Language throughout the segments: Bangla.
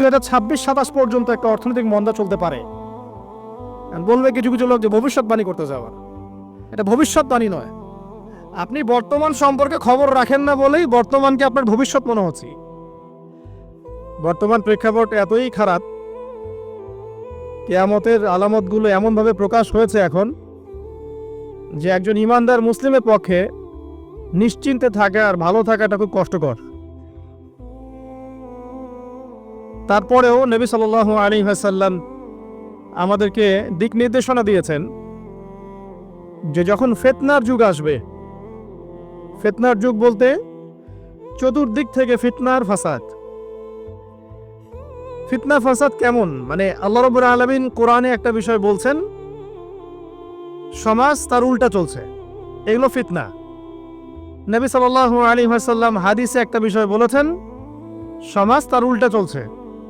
হাজার ছাব্বিশ সাতাশ পর্যন্ত একটা অর্থনৈতিক মন্দা চলতে পারে। বলবে কিছু কিছু লোক যে ভবিষ্যৎবাণী করতে যাওয়ার। এটা ভবিষ্যৎবাণী নয়। আপনি বর্তমান সম্পর্কে খবর রাখেন না বলেই বর্তমানকে আপনার ভবিষ্যৎ মনে হচ্ছে। বর্তমান প্রেক্ষাপট এতই খারাপ, কেয়ামতের আলামতগুলো এমনভাবে প্রকাশ হয়েছে এখন, যে একজন ইমানদার মুসলিমের পক্ষে নিশ্চিন্তে থাকা আর ভালো থাকাটা খুব কষ্টকর। তারপরেও নবী সাল আলী হাসাল্লাম আমাদেরকে দিক নির্দেশনা দিয়েছেন যে যখন ফেতনার যুগ আসবে, ফেতনার যুগ বলতে চতুর্দিক থেকে ফিতনার ফাসাদ। ফিতনা ফাসাদ কেমন? মানে আল্লাহ রবুর আলমিন কোরআনে একটা বিষয় বলছেন, সমাজ তার উল্টা চলছে, এগুলো ফিতনা। নবী সাল আলী হাসাল্লাম হাদিসে একটা বিষয় বলেছেন, সমাজ তার উল্টা চলছে।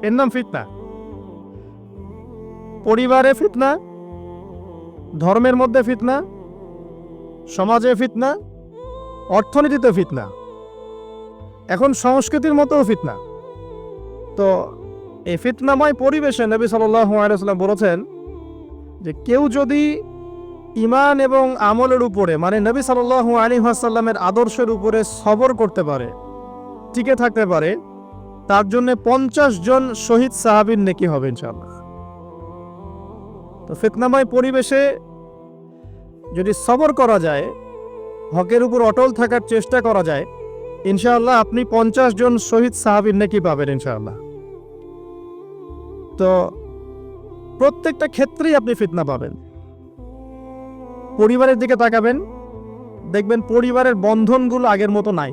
এর নাম ফিতনা। পরিবারে ফিতনা, ধর্মের মধ্যে ফিতনা, সমাজে ফিতনা, অর্থনীতিতে ফিতনা। এখন সংস্কৃতির মতোও ফিতনা। তো এই ফিতনাময় পরিবেশে নবী সাল্লাম বলেছেন যে কেউ যদি ইমান এবং আমলের উপরে মানে নবী সাল্লু আলী আসাল্লামের আদর্শের উপরে সবর করতে পারে, টিকে থাকতে পারে তার জন্য পঞ্চাশ জন শহীদ সাহাবির নেকি হবে ইনশাল্লাহ তো ফিতনাময় পরিবেশে যদি সবর করা যায়, হকের উপর অটল থাকার চেষ্টা করা যায়, ইনশাআল্লাহ আপনি পঞ্চাশ জন শহীদ সাহাবির নেকি পাবেন, ইনশাআল্লাহ। তো প্রত্যেকটা ক্ষেত্রেই আপনি ফিতনা পাবেন। পরিবারের দিকে তাকাবেন, দেখবেন পরিবারের বন্ধনগুলো আগের মতো নাই।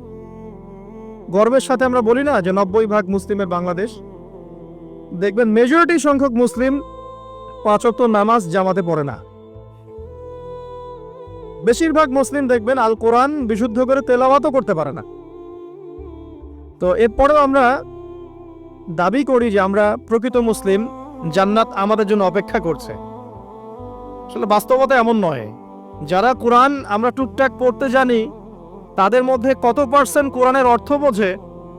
গর্বের সাথে আমরা বলি না যে নব্বই ভাগ মুসলিমের বাংলাদেশ। দেখবেন মেজরিটি সংখ্যক মুসলিম পাঁচক্ত নামাজ জামাতে পড়ে না। বেশিরভাগ মুসলিম দেখবেন আল কোরআন বিশুদ্ধ করে তেলাওয়াতও করতে পারে না। তো এরপরেও আমরা দাবি করি যে আমরা প্রকৃত মুসলিম, জান্নাত আমাদের জন্য অপেক্ষা করছে। আসলে বাস্তবতা এমন নয়। যারা কোরআন আমরা টুকটাক পড়তে জানি তাদের মধ্যে কত পার্সেন্ট কোরআনের অর্থ বোঝে?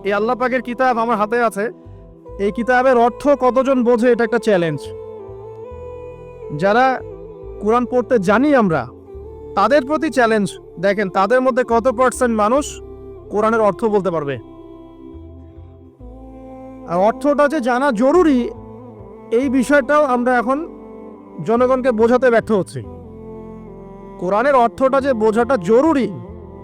এই আল্লাহ পাকের কিতাব আমার হাতে আছে। এই কিতাবের অর্থ কতজন বোঝে এটা একটা চ্যালেঞ্জ যারা কোরআন পড়তে জানি আমরা, তাদের প্রতি চ্যালেঞ্জ দেখেন, তাদের মধ্যে কত পার্সেন্ট মানুষ কোরআনের অর্থ বলতে পারবে? আর অর্থটা যে জানা জরুরি, এই বিষয়টাও আমরা এখন জনগণকে বোঝাতে ব্যর্থ হচ্ছি। কোরআনের অর্থটা যে বোঝাটা জরুরি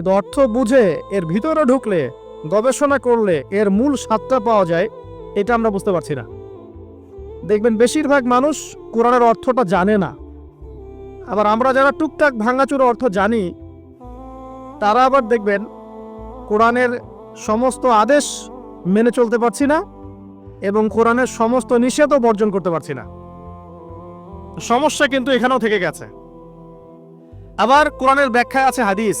কিন্তু অর্থ বুঝে এর ভিতরে ঢুকলে, গবেষণা করলে এর মূল স্বাদটা পাওয়া যায়, এটা আমরা বুঝতে পারছি না। দেখবেন বেশিরভাগ মানুষ কোরআনের অর্থটা জানে না। আবার আমরা যারা টুকটাক ভাঙাচুর অর্থ জানি, তারা আবার দেখবেন কোরআনের সমস্ত আদেশ মেনে চলতে পারছি না এবং কোরআনের সমস্ত নিষেধও বর্জন করতে পারছি না। সমস্যা কিন্তু এখানেও থেকে গেছে। আবার কোরআনের ব্যাখ্যা আছে হাদিস।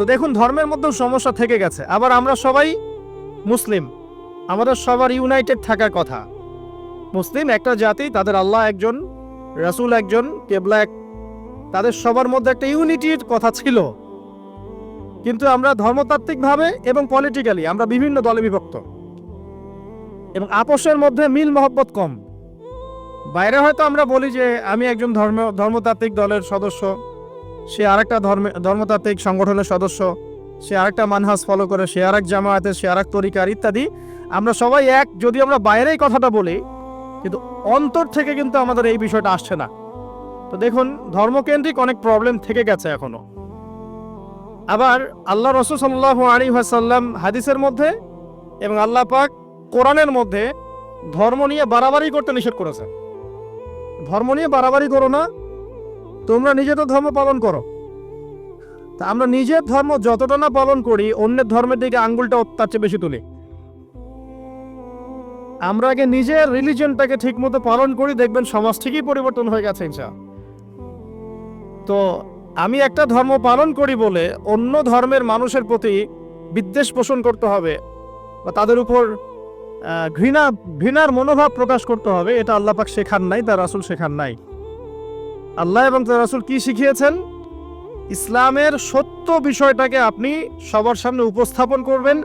তো দেখুন, ধর্মের মধ্যেও সমস্যা থেকে গেছে। আবার আমরা সবাই মুসলিম। আমাদের সবার ইউনাইটেড থাকার কথা। মুসলিম একটা জাতি, তাদের আল্লাহ একজন, রাসূল একজন, কেবলা এক তাদের সবার মধ্যে একটা ইউনিটির কথা ছিল। কিন্তু আমরা ধর্মতাত্ত্বিকভাবে এবং পলিটিক্যালি আমরা বিভিন্ন দলে বিভক্ত। এবং আপোষের মধ্যে মিল মহব্বত কম। বাইরে হয়তো আমরা বলি যে, আমি একজন ধর্ম ধর্মতাত্ত্বিক দলের সদস্য। সে আরেকটা ধর্মে ধর্মতাত্ত্বিক সংগঠনের সদস্য। সে আরেকটা মানহাজ ফলো করে, সে আরেক জামায়াতের, সে আরেক তরিকার, ইত্যাদি। আমরা সবাই এক যদি আমরা বাইরেই কথাটা বলি, কিন্তু অন্তর থেকে কিন্তু আমাদের এই বিষয়টা আসছে না। তো দেখুন, ধর্মকেন্দ্রিক অনেক প্রবলেম থেকে গেছে এখনও। আবার আল্লাহ রসুল সাল্লাহ আলী সাল্লাম হাদিসের মধ্যে এবং আল্লাহ পাক কোরআনের মধ্যে ধর্ম নিয়ে বাড়াবাড়ি করতে নিষেধ করেছে ধর্ম নিয়ে বাড়াবাড়ি করো না তোমরা নিজেদের ধর্ম পালন করো। তা আমরা নিজের ধর্ম যতটা না পালন করি, অন্যের ধর্মের দিকে আঙ্গুলটা তার চেয়ে বেশি তুলি। আমরা আগে নিজের রিলিজনটাকে ঠিকমতো পালন করি, দেখবেন সমাজ ঠিকই পরিবর্তন হয়ে গেছে তো আমি একটা ধর্ম পালন করি বলে অন্য ধর্মের মানুষের প্রতি বিদ্বেষ পোষণ করতে হবে বা তাদের উপর ঘৃণা, ঘৃণার মনোভাব প্রকাশ করতে হবে, এটা আল্লাহ শেখার নাই, তার আসল শেখার নাই। আল্লাহ এবং তার রাসূল কি শিখিয়েছেন? ইসলামের সত্য বিষয়টাকে আপনি সবার সামনে উপস্থাপন করবেন।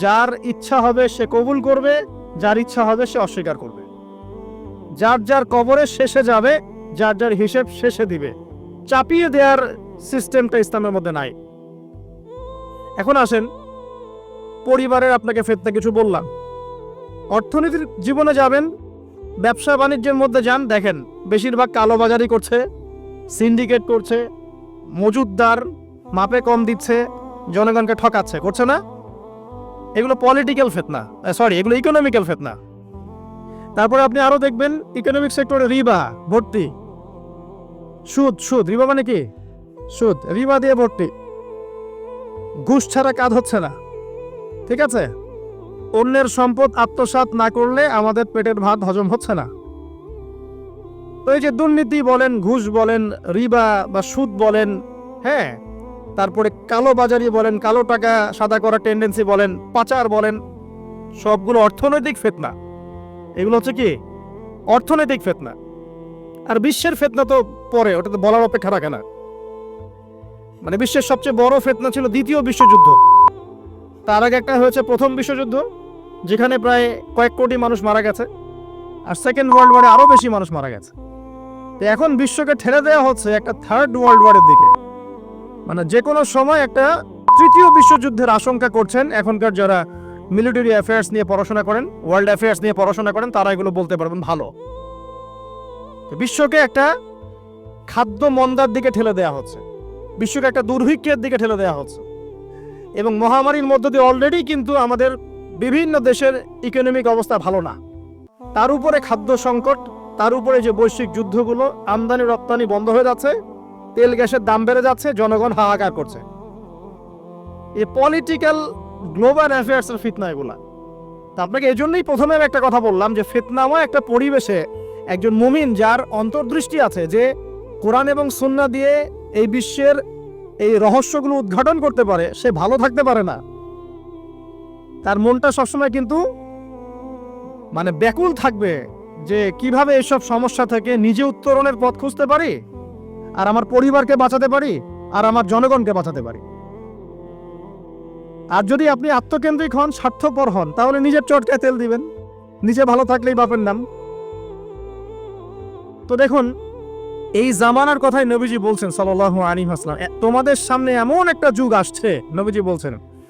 যার ইচ্ছা হবে সে কবুল করবে, যার ইচ্ছা হবে সে অস্বীকার করবে। যার যার কবরে শেষে যাবে, যার যার হিসেব শেষে দিবে। চাপিয়ে দেওয়ার সিস্টেমটা ইসলামের মধ্যে নাই। এখন আসেন, পরিবারের আপনাকে ফেতনা কিছু বললাম। অর্থনীতির জীবনে যাবেন ব্যবসা বাণিজ্যের মধ্যে যান, দেখেন, বেশিরভাগ কালোবাজারি করছে, সিন্ডিকেট করছে মজুদদার মাপে কম দিচ্ছে, জনগণকে ঠকাচ্ছে, করছে না? এগুলো পলিটিক্যাল ফেতনা সরি এগুলো ইকোনমিক্যাল ফেতনা তারপরে আপনি আরও দেখবেন ইকোনমিক সেক্টরে রিবা, ভর্তি। সুদ সুদ, রিবা মানে কি? সুদ, রিবা দিয়ে ভর্তি। ঘুষ ছাড়া কাজ হচ্ছে না। ঠিক আছে? অন্যের সম্পদ আত্মসাৎ না করলে আমাদের পেটের ভাত হজম হচ্ছে না। তো এই যে দুর্নীতি বলেন, ঘুষ বলেন, রিবা বা সুদ বলেন হ্যাঁ তারপরে কালো বাজারি বলেন, কালো টাকা, সাদা করার টেন্ডেন্সি বলেন, পাচার বলেন, সবগুলো অর্থনৈতিক ফেতনা। এগুলো হচ্ছে কি? অর্থনৈতিক ফেতনা। আর বিশ্বের ফেতনা তো পরে, ওটা তো বলার অপেক্ষা রাখে না। মানে বিশ্বের সবচেয়ে বড় ফেতনা ছিল দ্বিতীয় বিশ্বযুদ্ধ। তার আগে একটা হয়েছে প্রথম বিশ্বযুদ্ধ। যেখানে প্রায় কয়েক কোটি মানুষ মারা গেছে, আর সেকেন্ড ওয়ার্ল্ড ওয়ারে আরও বেশি মানুষ মারা গেছে। তো এখন বিশ্বকে ঠেলে দেওয়া হচ্ছে একটা থার্ড ওয়ার্ল্ড ওয়ারের দিকে। মানে যে কোনো সময় একটা তৃতীয় বিশ্বযুদ্ধের আশঙ্কা করছেন এখনকার যারা মিলিটারি অ্যাফেয়ার্স নিয়ে পড়াশোনা করেন ওয়ার্ল্ড অ্যাফেয়ার্স নিয়ে পড়াশোনা করেন, তারা এগুলো বলতে পারবেন ভালো। বিশ্বকে একটা খাদ্য মন্দার দিকে ঠেলে দেওয়া হচ্ছে। বিশ্বকে একটা দুর্ভিক্ষের দিকে ঠেলে দেওয়া হচ্ছে। এবং মহামারীর মধ্য দিয়ে অলরেডি কিন্তু আমাদের বিভিন্ন দেশের ইকোনমিক অবস্থা ভালো না। তার উপরে খাদ্য সংকট, তার উপরে যে বৈশ্বিক যুদ্ধগুলো, আমদানি, রপ্তানি বন্ধ হয়ে যাচ্ছে, তেল, গ্যাসের দাম বেড়ে যাচ্ছে, জনগণ হাহাকার করছে। এই পলিটিক্যাল গ্লোবাল অ্যাফেয়ার্সের ফিতনা এগুলা। তা আপনাকে এই জন্যই প্রথমে আমি একটা কথা বললাম যে ফিতনাময় একটা পরিবেশে একজন মুমিন যার অন্তর্দৃষ্টি আছে যে কোরআন এবং সুন্না দিয়ে এই বিশ্বের এই রহস্যগুলো উদ্ঘাটন করতে পারে, সে ভালো থাকতে পারে না। তার মনটা সবসময় কিন্তু মানে ব্যাকুল থাকবে যে কীভাবে এসব সমস্যা থেকে নিজে উত্তরণের পথ খুঁজতে পারি, আর আমার পরিবারকে বাঁচাতে পারি, আর আমার জনগণকে বাঁচাতে পারি। আর যদি আপনি আত্মকেন্দ্রিক হন, স্বার্থপর হন, তাহলে নিজের চটকায় তেল দিবেন। নিজে ভালো থাকলেই বাপের নাম। তো দেখুন, এই জামানার কথাই নবীজি বলছেন সাল্লাহ আলী হাসলাম তোমাদের সামনে এমন একটা যুগ আসছে, নবীজি বলছেন।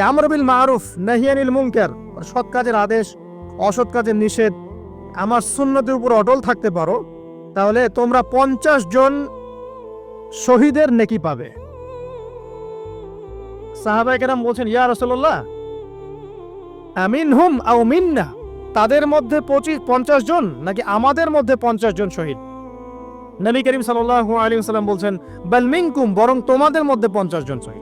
আমরবিল মারুফ নাহিয়ানিল মুনকার সৎ কাজের আদেশ, অসৎ কাজের নিষেধ। আমার সুন্নতের উপর অটল থাকতে পারো, তাহলে তোমরা পঞ্চাশ জন শহীদের নেকি পাবে। সাহাবাই কেরাম বলছেন, ইয়া রসল্লাহ আমিন হুম আও মিন্না, তাদের মধ্যে পঁচিশ, পঞ্চাশ জন নাকি আমাদের মধ্যে পঞ্চাশ জন শহীদ? নবী করিম সাল্লাহ আলী সাল্লাম বলছেন, বাল মিনকুম, বরং তোমাদের মধ্যে পঞ্চাশ জন শহীদ।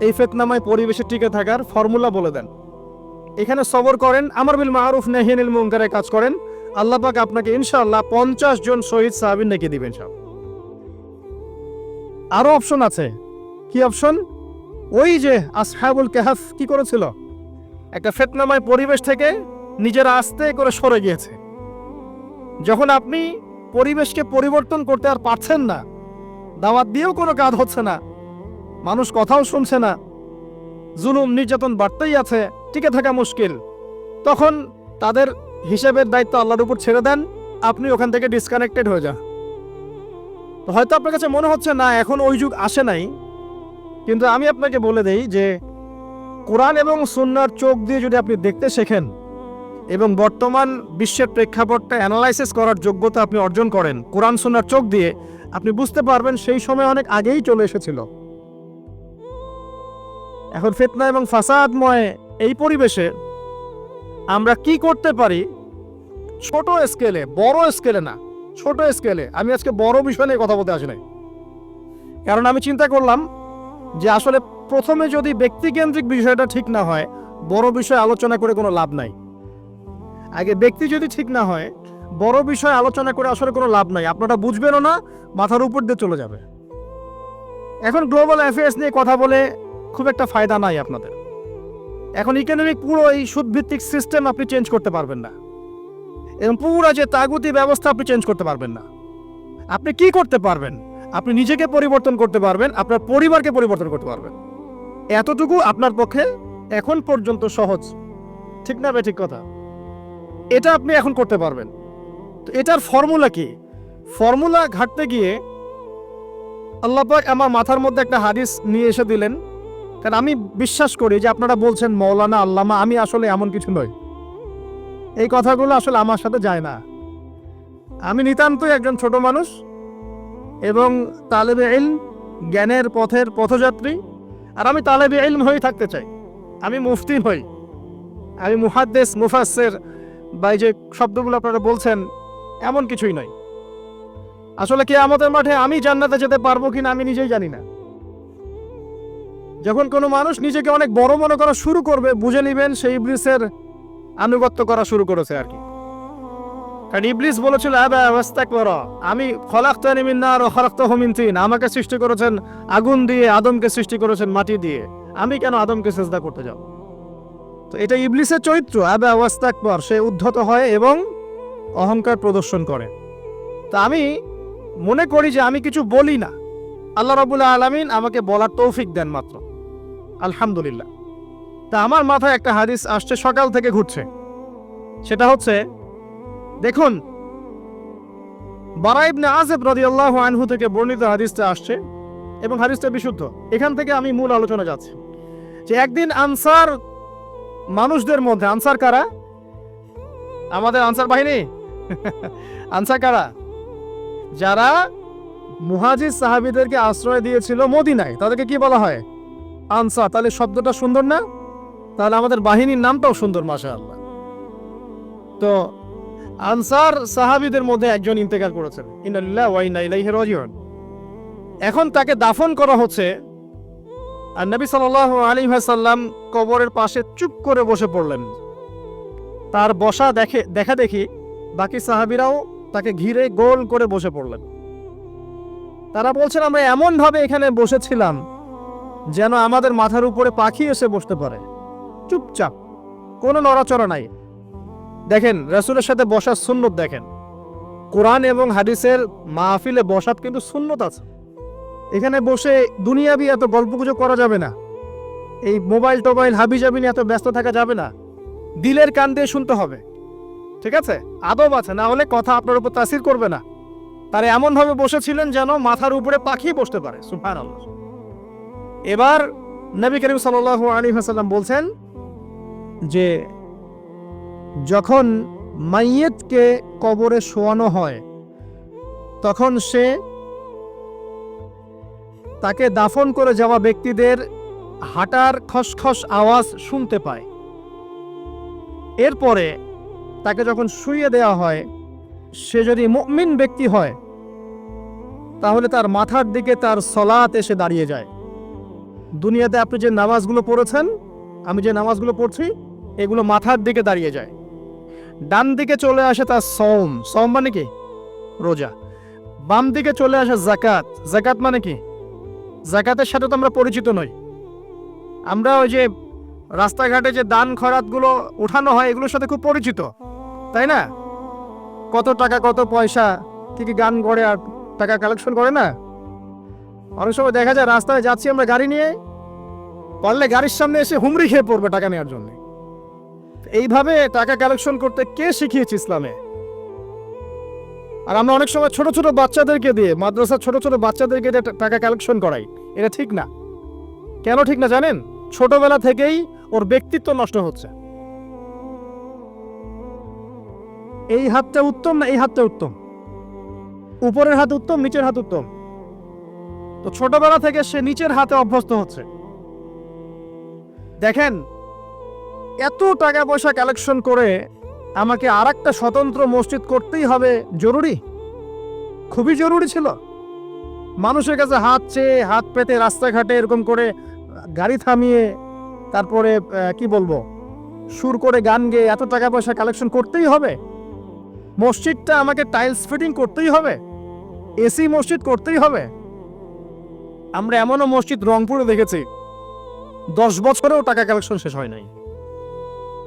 এই ফেতনামায় পরিবেশে টিকে থাকার ফর্মুলা বলে দেন। এখানে সবর করেন, আমার বিল মারুফ নেহিনিল মুঙ্কারে কাজ করেন। আল্লাহ পাক আপনাকে ইনশাআল্লাহ পঞ্চাশ জন শহীদ সাহাবিন নাকি দিবেন সব। আরও অপশন আছে। কি অপশন ওই যে আসহাবুল কাহাফ কি করেছিল? একটা ফেতনাময় পরিবেশ থেকে নিজেরা আস্তে করে সরে গিয়েছে। যখন আপনি পরিবেশকে পরিবর্তন করতে আর পারছেন না, দাওয়াত দিয়েও কোনো কাজ হচ্ছে না মানুষ কথাও শুনছে না। জুলুম, নির্যাতন বাড়তেই আছে, টিকে থাকা মুশকিল। তখন তাদের হিসেবের দায়িত্ব আল্লাহর উপর ছেড়ে দেন, আপনি ওখান থেকে ডিসকানেক্টেড হয়ে যান। হয়তো আপনার কাছে মনে হচ্ছে, না, এখন ওই যুগ আসে নাই। কিন্তু আমি আপনাকে বলে দেই যে, কোরআন এবং সুন্নার চোখ দিয়ে যদি আপনি দেখতে শেখেন এবং বর্তমান বিশ্বের প্রেক্ষাপটটা অ্যানালাইসিস করার যোগ্যতা আপনি অর্জন করেন, কোরআন সুন্নার চোখ দিয়ে, আপনি বুঝতে পারবেন সেই সময় অনেক আগেই চলে এসেছিল। এখন ফেতনা এবং ফাসাদময় এই পরিবেশে আমরা কি করতে পারি? ছোট স্কেলে, বড় স্কেলে না, ছোট স্কেলে। আমি আজকে বড় বিষয় নিয়ে কথা বলতে আসি নাই। কারণ আমি চিন্তা করলাম যে আসলে প্রথমে যদি ব্যক্তিকেন্দ্রিক বিষয়টা ঠিক না হয়, বড় বিষয় আলোচনা করে কোনো লাভ নাই। আগে ব্যক্তি যদি ঠিক না হয়, বড় বিষয় আলোচনা করে আসলে কোনো লাভ নাই। আপনারা বুঝবেনও না, মাথার উপর দিয়ে চলে যাবে। এখন গ্লোবাল অ্যাফেয়ার্স নিয়ে কথা বলে খুব একটা ফায়দা নাই আপনাদের। এখন ইকোনমিক পুরো এই সুদভিত্তিক সিস্টেম আপনি চেঞ্জ করতে পারবেন না। এবং পুরো যে তাগুতি ব্যবস্থা আপনি চেঞ্জ করতে পারবেন না। আপনি কি করতে পারবেন? আপনি নিজেকে পরিবর্তন করতে পারবেন, আপনার পরিবারকে পরিবর্তন করতে পারবেন। এতটুকু আপনার পক্ষে এখন পর্যন্ত সহজ। ঠিক না ঠিক কথা? এটা আপনি এখন করতে পারবেন। তো এটার ফর্মুলা কি? ফর্মুলা ঘাটতে গিয়ে আল্লাপাক আমার মাথার মধ্যে একটা হাদিস নিয়ে এসে দিলেন। কারণ আমি বিশ্বাস করি যে আপনারা বলছেন মৌলানা আল্লামা, আমি আসলে এমন কিছু নই। এই কথাগুলো আসলে আমার সাথে যায় না। আমি নিতান্তই একজন ছোট মানুষ এবং তালেবে ইলম, জ্ঞানের পথের পথযাত্রী, আর আমি তালেবে ইলম হয়েই থাকতে চাই। আমি মুফতি হই আমি মুহাদ্দেস মুফাসের বা যে শব্দগুলো আপনারা বলছেন, এমন কিছুই নয় আসলে কে আমাদের মাঠে আমি জান্নাতে যেতে পারব কিনা আমি নিজেই জানি না। যখন কোনো মানুষ নিজেকে অনেক বড় মনে করা শুরু করবে, বুঝে নিবেন সেই ইবলিসের আনুগত্য করা শুরু করেছে আর কি। কারণ ইবলিস বলেছিল আমি খলাক্তানি মিন নার ও খলাক্তাহু তিন। আমাকে সৃষ্টি করেছেন আগুন দিয়ে, আদমকে সৃষ্টি করেছেন মাটি দিয়ে। আমি কেন আদমকে সেজদা করতে যাব? তো এটা ইবলিসের চরিত্র আবা ওয়াস্তাক পর সে উদ্ধত হয় এবং অহংকার প্রদর্শন করে। তা আমি মনে করি যে আমি কিছু বলি না। আল্লাহ রাবুল্লাহ আলমিন আমাকে বলার তৌফিক দেন মাত্র। আলহামদুলিল্লাহ। তা আমার মাথায় একটা হাদিস আসছে, সকাল থেকে ঘুরছে। সেটা হচ্ছে, দেখুন বারাইবনে আজেব রাদিয়াল্লাহু আনহু থেকে বর্ণিত হাদিসটা আসছে এবং হাদিসটা বিশুদ্ধ। এখান থেকে আমি মূল আলোচনা যাচ্ছি। যে একদিন আনসার মানুষদের মধ্যে, আনসার কারা? আমাদের আনসার বাহিনী? আনসার কারা? যারা মুহাজির সাহাবিদেরকে আশ্রয় দিয়েছিল মদিনায়। তাদেরকে কি বলা হয়? আনসার, তাহলে শব্দটা সুন্দর না? তাহলে আমাদের বাহিনীর নামটাও সুন্দর মাসা আল্লাহ তো আনসার সাহাবিদের মধ্যে একজন ইন্তেকাল করেছেন। ইন্নালিল্লাহ ওয়া ইন্না ইলাইহি এখন তাকে দাফন করা হচ্ছে। আর নবী সাল্লাল্লাহু আলাইহি ওয়াসাল্লাম কবরের পাশে চুপ করে বসে পড়লেন। তার বসা দেখে, দেখা দেখি বাকি সাহাবিরাও তাকে ঘিরে গোল করে বসে পড়লেন। তারা বলছেন, আমরা এমনভাবে এখানে বসেছিলাম যেন আমাদের মাথার উপরে পাখি এসে বসতে পারে। চুপচাপ, কোনো নড়াচড়া নাই। দেখেন, রাসূলের সাথে বসার সুন্নত দেখেন। কোরআন এবং হাদিসের মাহফিলে বসাত কিন্তু সুন্নত আছে। এখানে বসে দুনিয়াবি এত গল্পগুজব করা যাবে না। এই মোবাইল টোবাইল হাবিজাবি নিয়ে এত ব্যস্ত থাকা যাবে না। দিলের কান দিয়ে শুনতে হবে। ঠিক আছে? আদব আছে, না হলে কথা আপনার উপর তাসির করবে না। তারা এমনভাবে বসেছিলেন যেন মাথার উপরে পাখি বসতে পারে। সুফান এবার নবী করিম সাল আলী হাসাল্লাম বলছেন যে যখন মাইয়েতকে কবরে শোয়ানো হয়, তখন সে তাকে দাফন করে যাওয়া ব্যক্তিদের হাঁটার খসখস আওয়াজ শুনতে পায়। এরপরে তাকে যখন শুইয়ে দেওয়া হয়, সে যদি মুমিন ব্যক্তি হয়, তাহলে তার মাথার দিকে তার সলাত এসে দাঁড়িয়ে যায়। দুনিয়াতে আপনি যে নামাজগুলো পড়েছেন, আমি যে নামাজগুলো পড়ছি, এগুলো মাথার দিকে দাঁড়িয়ে যায়। ডান দিকে চলে আসে তার সম সম মানে কি? রোজা। বাম দিকে চলে আসে জাকাত জাকাত মানে কি? জাকাতের সাথে তো আমরা পরিচিত নই। আমরা ওই যে রাস্তাঘাটে যে দান খরাতগুলো উঠানো হয়, এগুলোর সাথে খুব পরিচিত। তাই না? কত টাকা, কত পয়সা থেকে গান করে আর টাকা কালেকশন করে না? অনেক সময় দেখা যায় রাস্তায় যাচ্ছি আমরা গাড়ি নিয়ে, পারলে গাড়ির সামনে এসে হুমড়ি খেয়ে পড়বে টাকা নেওয়ার জন্য। এইভাবে টাকা কালেকশন করতে কে শিখিয়েছে ইসলামে? আর আমরা অনেক সময় ছোট ছোট বাচ্চাদেরকে দিয়ে, মাদ্রাসার ছোট ছোট বাচ্চাদেরকে দিয়ে টাকা কালেকশন করাই। এটা ঠিক না। কেন ঠিক না জানেন? ছোটবেলা থেকেই ওর ব্যক্তিত্ব নষ্ট হচ্ছে। এই হাতটা উত্তম না এই হাতটা উত্তম? উপরের হাত উত্তম, নিচের হাত উত্তম? তো ছোটবেলা থেকে সে নিচের হাতে অভ্যস্ত হচ্ছে। দেখেন, এত টাকা পয়সা কালেকশন করে আমাকে আর একটা স্বতন্ত্র মসজিদ করতেই হবে জরুরি? খুবই জরুরি ছিল। মানুষের কাছে হাত চেয়ে, হাত পেতে রাস্তাঘাটে এরকম করে গাড়ি থামিয়ে, তারপরে কি বলব, সুর করে গান গেয়ে এত টাকা পয়সা কালেকশন করতেই হবে? মসজিদটা আমাকে টাইলস ফিটিং করতেই হবে? এসি মসজিদ করতেই হবে? আমরা এমনও মসজিদ রংপুরে দেখেছি। দশ বছরেও টাকা কালেকশন শেষ হয় নাই।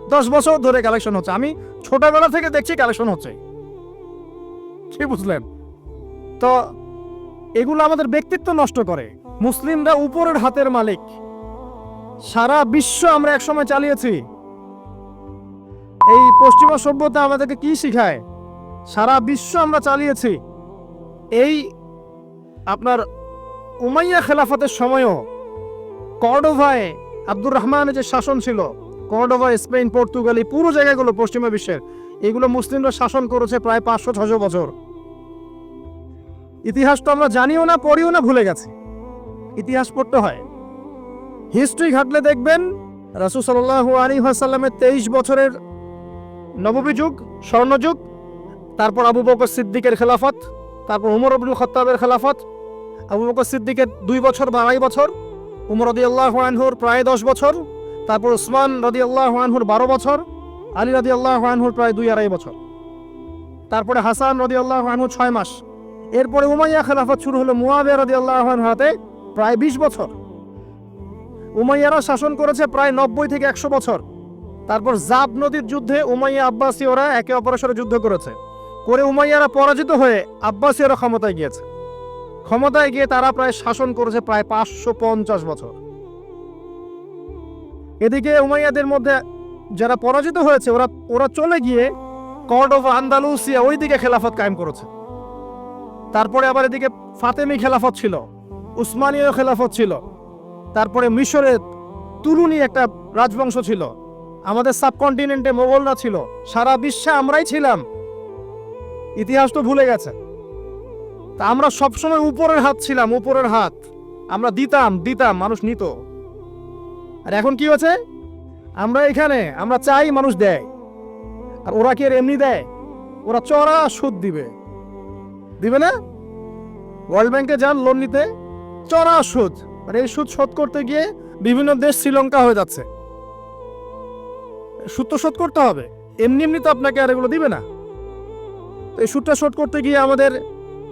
দশ বছর ধরে কালেকশন হচ্ছে। আমি ছোটবেলা থেকে দেখছি কালেকশন হচ্ছে। কি বুঝলেন? তো এগুলো আমাদের ব্যক্তিত্ব নষ্ট করে। মুসলিমরা উপরের হাতের মালিক। সারা বিশ্ব আমরা একসময় চালিয়েছি। এই পশ্চিমা সভ্যতা আমাদেরকে কি শিখায়? সারা বিশ্ব আমরা চালিয়েছি। এই আপনার উমাইয়া খেলাফতের সময়ও কর্ডোভায় আব্দুর রহমানের যে শাসন ছিল, কর্ডোভা, স্পেন, পর্তুগাল এই পুরো জায়গাগুলো পশ্চিমা বিশ্বের, এগুলো মুসলিমরা শাসন করেছে প্রায় পাঁচশো ছশো বছর। ইতিহাস তো আমরা জানিও না, পড়িও না, ভুলে গেছি। ইতিহাস পড়তে হয়। হিস্ট্রি ঘাটলে দেখবেন, রাসুল সাল্লাহ আলী সাল্লামের তেইশ বছরের নববী যুগ, স্বর্ণযুগ, তারপর আবু বকর সিদ্দিকের খেলাফত, তারপর উমর আব্দুল খত্তাবের খেলাফত আবু বকর সিদ্দিকের দুই বছর বা আড়াই বছর, উমর রদি আল্লাহ আনহুর প্রায় দশ বছর, তারপর উসমান রদি আল্লাহ আনহুর বারো বছর, আলী রদি আল্লাহ আনহুর প্রায় দুই আড়াই বছর। তারপরে হাসান রদি আল্লাহ আনহু ছয় মাস। এরপরে উমাইয়া খেলাফত শুরু হলো মুয়াবিয়া রদি আল্লাহ হাতে প্রায় বিশ বছর। উমাইয়ারা শাসন করেছে প্রায় নব্বই থেকে একশো বছর। তারপর জাব নদীর যুদ্ধে উমাইয়া আব্বাসীয়রা একে অপরের সাথে যুদ্ধ করেছে। করে উমাইয়ারা পরাজিত হয়ে আব্বাসীয়রা ক্ষমতায় গিয়েছে। ক্ষমতায় গিয়ে তারা প্রায় শাসন করেছে প্রায় পাঁচশো পঞ্চাশ বছর। এদিকে উমাইয়াদের মধ্যে যারা পরাজিত হয়েছে, ওরা ওরা চলে গিয়ে কর্ড অফ আন্দালুসিয়া ওইদিকে খেলাফত কায়েম করেছে। তারপরে আবার এদিকে ফাতেমি খেলাফত ছিল, উসমানীয় খেলাফত ছিল, তারপরে মিশরে তুলুনি একটা রাজবংশ ছিল, আমাদের সাবকন্টিনেন্টে মোগলরা ছিল, সারা বিশ্বে আমরাই ছিলাম। ইতিহাস তো ভুলে গেছে। তা আমরা সবসময় উপরের হাত ছিলাম, উপরের হাত। আমরা দিতাম দিতাম, মানুষ নিত। আর এখন কি হয়েছে? আমরা এখানে, আমরা চাই মানুষ দেয়। আর ওরা কি আর এমনি দেয়? ওরা চড়া সুদ দিবে। দিবে না? ওয়ার্ল্ড ব্যাংকে যান লোন নিতে। চড়া সুদ। আর এই সুদ শোধ করতে গিয়ে বিভিন্ন দেশ শ্রীলঙ্কা হয়ে যাচ্ছে। সুদ তো শোধ করতে হবে। এমনি এমনি তো আপনাকে আর এগুলো দিবে না। তো এই সুদটা শোধ করতে গিয়ে আমাদের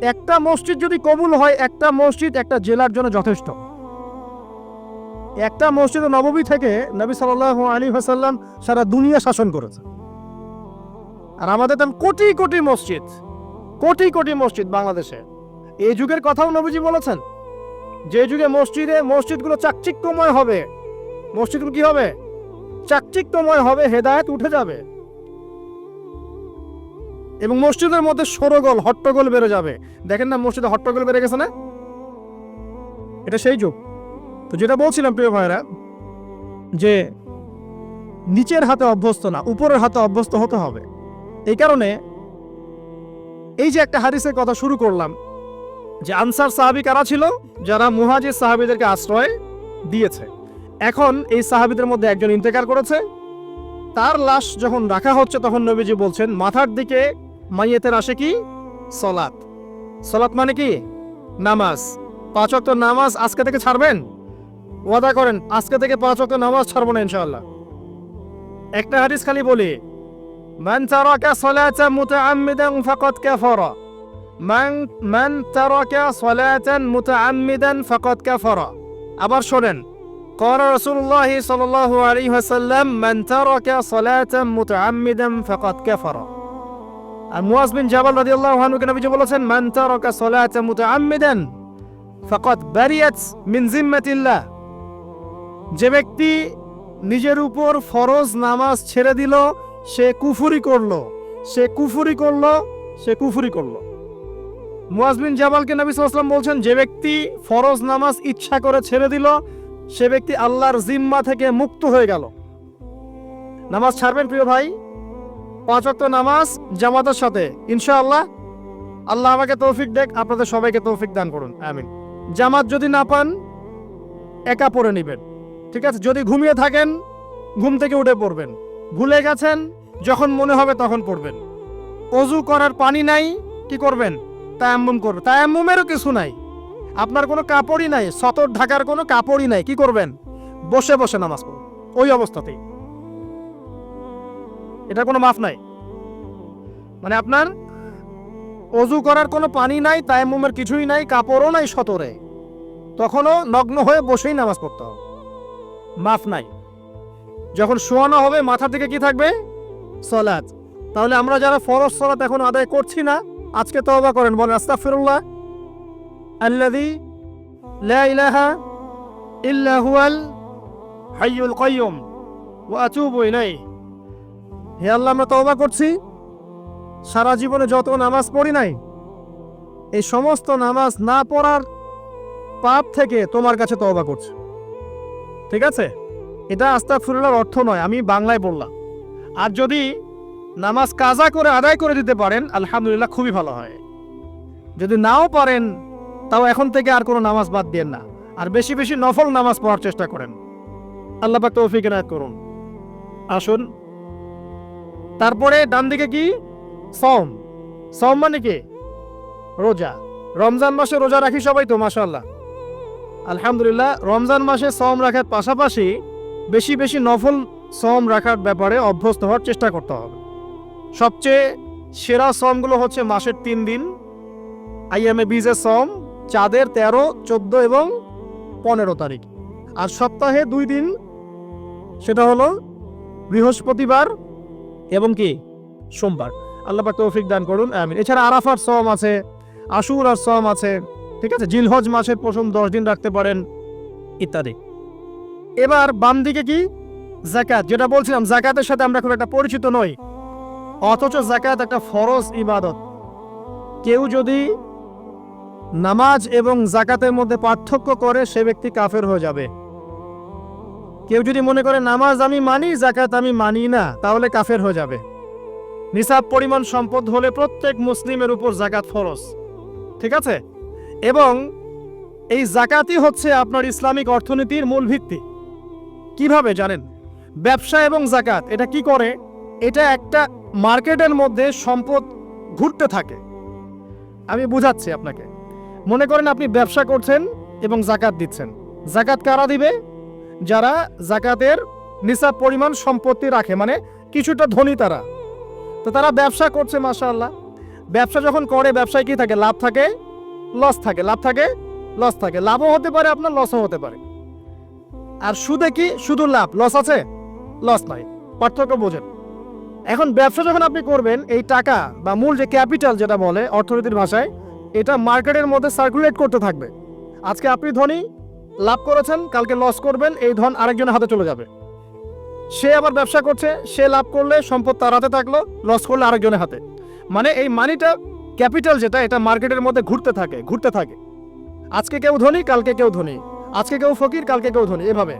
একটা মসজিদ যদি কবুল হয়, একটা মসজিদ একটা জেলার জন্য যথেষ্ট। একটা মসজিদ নববী থেকে নবী সাল্লাহ আলী হাসাল্লাম সারা দুনিয়া শাসন করেছে। আর আমাদের তেমন কোটি কোটি মসজিদ, কোটি কোটি মসজিদ বাংলাদেশে। এই যুগের কথাও নবীজি বলেছেন, যে যুগে মসজিদে, মসজিদগুলো চাকচিক্যময় হবে। মসজিদগুলো কি হবে? চাকচিক্যময় হবে, হেদায়েত উঠে যাবে। এবং মসজিদের মধ্যে সরগোল, হট্টগোল বেড়ে যাবে। দেখেন না, মসজিদে হট্টগোল বেড়ে গেছে না? এটা সেই যুগ। তো যেটা বলছিলাম, প্রিয় ভাইরা যে নিচের হাতে অভ্যস্ত না, উপরের হাতে অভ্যস্ত হতে হবে। এই কারণে এই যে একটা হাদিসের কথা শুরু করলাম, যে আনসার সাহাবি কারা ছিল? যারা মুহাজির সাহাবিদেরকে আশ্রয় দিয়েছে। এখন এই সাহাবিদের মধ্যে একজন ইন্তেকার করেছে। তার লাশ যখন রাখা হচ্ছে, তখন নবীজি বলছেন, মাথার দিকে মাইয়েতের আসে কি সলাৎ সলাৎ মানে কি নামাজ পাঁচ ওয়াক্ত নামাজ আজকে থেকে ছাড়বেন ওয়াদা করেন আজকে থেকে পাঁচ ওয়াক্ত নামাজ ছাড়বো না ইনশাআল্লাহ একটা হাদিস খালি বলি মান তারাকা সালাতান মুতাআম্মিদান ফাকাদ কাফারা মান মান তারাকা সালাতান মুতাআম্মিদান ফাকাদ কাফারা আবার শোনেন قال رسول الله صلى الله عليه وسلم من ترك صلاة متعمدا فقد كفر আর মুয়াজ বিন জাবাল রাদিয়াল্লাহু আনহু কে নবীজি বলেছেন, মান তারাকা সালাতা মুতাআম্মিদান, ফাকাদ বারিয়াত মিন জিম্মাতিল্লাহ যে ব্যক্তি নিজের উপর ফরজ নামাজ ছেড়ে দিল, সে কুফুরি করল। সে কুফুরি করল, সে কুফুরি করল। মুয়াজ বিন জাবালকে নবী আলাইহি বলছেন, যে ব্যক্তি ফরজ নামাজ ইচ্ছা করে ছেড়ে দিল, সে ব্যক্তি আল্লাহর জিম্মা থেকে মুক্ত হয়ে গেল। নামাজ ছাড়বেন প্রিয় ভাই পাঁচ ওয়াক্ত নামাজ, জামাতের সাথে। ইনশাআল্লাহ, আল্লাহ আমাকে তৌফিক দেখ আপনাদের সবাইকে তৌফিক দান করুন। আমিন। জামাত যদি না পান, একা পড়ে নেবেন। ঠিক আছে? যদি ঘুমিয়ে থাকেন, ঘুম থেকে উঠে পড়বেন। ভুলে গেছেন, যখন মনে হবে তখন পড়বেন। অজু করার পানি নাই, কি করবেন? তায়াম্মুম করবেন। তায়াম্মুমেরও কিছু নাই। আপনার কোনো কাপড়ই নাই, সতর ঢাকার কোনো কাপড়ই নাই, কি করবেন? বসে বসে নামাজ পড়ুন। ওই অবস্থাতেই। এটা কোনো মাফ নাই। মানে আপনার অজু করার কোনো পানি নাই, তায়াম্মুমের কিছুই নাই, কাপড়ও নাই সতরে। তখনও নগ্ন হয়ে বসেই নামাজ পড়তে হবে। মাফ নাই। যখন শোয়ানো হবে মাথার দিকে কি থাকবে? সলাৎ। তাহলে আমরা যারা ফরজ সলাৎ এখন আদায় করছি না, আজকে তওবা করেন, বলেন, আস্তাগফিরুল্লাহ। আল্লাযী লা ইলাহা ইল্লা হাইয়ুল কাইয়ুম, ওয়া আতুবু ইলাইহি। হে আল্লাহ, আমরা তওবা করছি। সারা জীবনে যত নামাজ পড়ি নাই, এই সমস্ত নামাজ না পড়ার পাপ থেকে তোমার কাছে তওবা করছি। ঠিক আছে? এটা আস্তাগফিরুল্লাহর অর্থ নয়, আমি বাংলায় বললাম। আর যদি নামাজ কাজা করে আদায় করে দিতে পারেন, আলহামদুলিল্লাহ খুবই ভালো হয়। যদি নাও পারেন, তাও এখন থেকে আর কোনো নামাজ বাদ দিয়েন না। আর বেশি বেশি নফল নামাজ পড়ার চেষ্টা করেন। আল্লাহ তৌফিক এনায়েত করুন। আসুন। তারপরে ডান দিকে কি? সম সম মানে কি? রোজা। রমজান মাসে রোজা রাখি সবাই তো, মাশাআল্লাহ। আলহামদুলিল্লাহ, রমজান মাসে সম রাখার পাশাপাশি বেশি বেশি নফল সম রাখার ব্যাপারে অভ্যস্ত হওয়ার চেষ্টা করতে হবে। সবচেয়ে সেরা সমগুলো হচ্ছে মাসের তিন দিন আইএমএ বীজের সম চাঁদের তেরো, চোদ্দ এবং পনেরো তারিখ। আর সপ্তাহে দুই দিন, সেটা হলো বৃহস্পতিবার এবং কি? সোমবার। আল্লাহ পাক তৌফিক দান করুন, আমিন। এছাড়া আরাফার সম আছে আশুর আর সম আছে, ঠিক আছে? জিলহজ মাসের প্রথম দশ দিন রাখতে পারেন, ইত্যাদি। এবার বাম দিকে কি? জাকাত যেটা বলছিলাম জাকাতের সাথে আমরা খুব একটা পরিচিত নই, অথচ জাকাত একটা ফরজ ইবাদত। কেউ যদি নামাজ এবং জাকাতের মধ্যে পার্থক্য করে, সে ব্যক্তি কাফের হয়ে যাবে। কেউ যদি মনে করে নামাজ আমি মানি জাকাত আমি মানি না, তাহলে কাফের হয়ে যাবে। নিসাব পরিমাণ সম্পদ হলে প্রত্যেক মুসলিমের উপর জাকাত ফরজ। ঠিক আছে? এবং এই জাকাতই হচ্ছে আপনার ইসলামিক অর্থনীতির মূল ভিত্তি। কীভাবে জানেন? ব্যবসা এবং জাকাত এটা কি করে? এটা একটা মার্কেটের মধ্যে সম্পদ ঘুরতে থাকে। আমি বুঝাচ্ছি আপনাকে। মনে করেন আপনি ব্যবসা করছেন এবং জাকাত দিচ্ছেন। জাকাত কারা দিবে? যারা জাকাতের নিসাব পরিমাণ সম্পত্তি রাখে মানে কিছুটা ধনী তারা। তো তারা ব্যবসা করছে, মাশাআল্লাহ। ব্যবসা যখন করে, ব্যবসায় কি থাকে? লাভ থাকে লস থাকে। লাভ থাকে লস থাকে। লাভও হতে পারে, আপনার লসও হতে পারে। আর সুদে কি? শুধু লাভ। লস আছে? লস নাই। পার্থক্য বোঝেন। এখন ব্যবসা যখন আপনি করবেন, এই টাকা বা মূল যে ক্যাপিটাল যেটা বলে অর্থনীতির ভাষায়, এটা মার্কেটের মধ্যে সার্কুলেট করতে থাকবে। আজকে আপনি ধনী লাভ করেছেন, কালকে লস করবেন, এই ধন আরেকজনের হাতে চলে যাবে। সে আবার ব্যবসা করছে, সে লাভ করলে সম্পদ তার হাতে থাকল লস করলে আরেকজনের হাতে। মানে এই মানিটা ক্যাপিটাল যেটা, এটা মার্কেটের মধ্যে ঘুরতে থাকে ঘুরতে থাকে। আজকে কেউ ধনী, কালকে কেউ ধনী। আজকে কেউ ফকির, কালকে কেউ ধনী, এভাবে।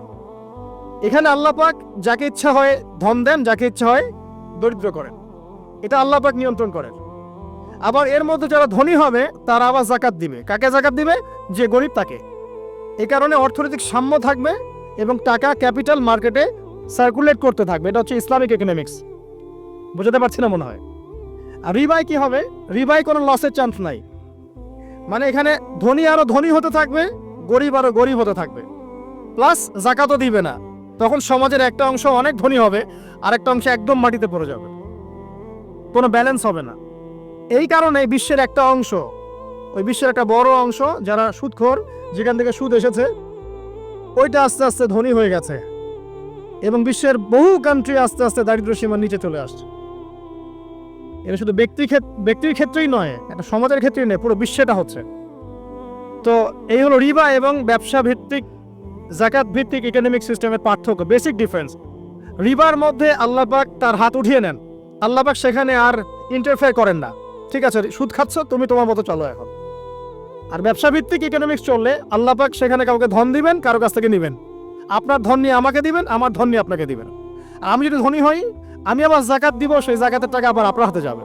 এখানে আল্লাহ পাক যাকে ইচ্ছা হয় ধন দেন, যাকে ইচ্ছা হয় দরিদ্র করেন। এটা আল্লাহ পাক নিয়ন্ত্রণ করেন। আবার এর মধ্যে যারা ধনী হবে, তারা আবার জাকাত দিবে। কাকে জাকাত দিবে? যে গরিব তাকে। এই কারণে অর্থনৈতিক সাম্য থাকবে এবং টাকা ক্যাপিটাল মার্কেটে সার্কুলেট করতে থাকবে। এটা হচ্ছে ইসলামিক ইকোনমিক্স বুঝতে পারছি না মনে হয়। আর রিবাই কি হবে? রিবাই কোনো লসের চান্স নাই। মানে এখানে ধনী আরও ধনী হতে থাকবে, গরিব আরও গরিব হতে থাকবে। প্লাস জাকাতও দিবে না। তখন সমাজের একটা অংশ অনেক ধনী হবে আর একটা অংশ একদম মাটিতে পড়ে যাবে। কোনো ব্যালেন্স হবে না। এই কারণে বিশ্বের একটা অংশ ওই বিশ্বের একটা বড় অংশ যারা সুদখোর, যেখান থেকে সুদ এসেছে, ওইটা আস্তে আস্তে ধনী হয়ে গেছে। এবং বিশ্বের বহু কান্ট্রি আস্তে আস্তে দারিদ্র সীমার নিচে চলে আসছে। এটা শুধু ব্যক্তি ব্যক্তির ক্ষেত্রেই নয়, এটা সমাজের ক্ষেত্রেই নয়, পুরো বিশ্বেটা হচ্ছে। তো এই হলো রিবা এবং ব্যবসা ভিত্তিক, জাকাত ভিত্তিক ইকোনমিক সিস্টেমের পার্থক্য বেসিক ডিফারেন্স রিবার মধ্যে আল্লাহবাক তার হাত উঠিয়ে নেন। আল্লাহবাক সেখানে আর ইন্টারফেয়ার করেন না। ঠিক আছে, সুদ খাচ্ছ, তুমি তোমার মতো চলো এখন। আর ব্যবসা ভিত্তিক ইকোনমিক্স চললে আল্লাপাক সেখানে কাউকে ধন দিবেন, কারও কাছ থেকে নেবেন। আপনার ধন নিয়ে আমাকে দিবেন, আমার ধন নিয়ে আপনাকে দিবেন। আমি যদি ধনী হই, আমি আবার জাকাত দিব, সেই জাকাতের টাকা আবার আপনার হাতে যাবে।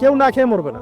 কেউ না খেয়ে মরবে না।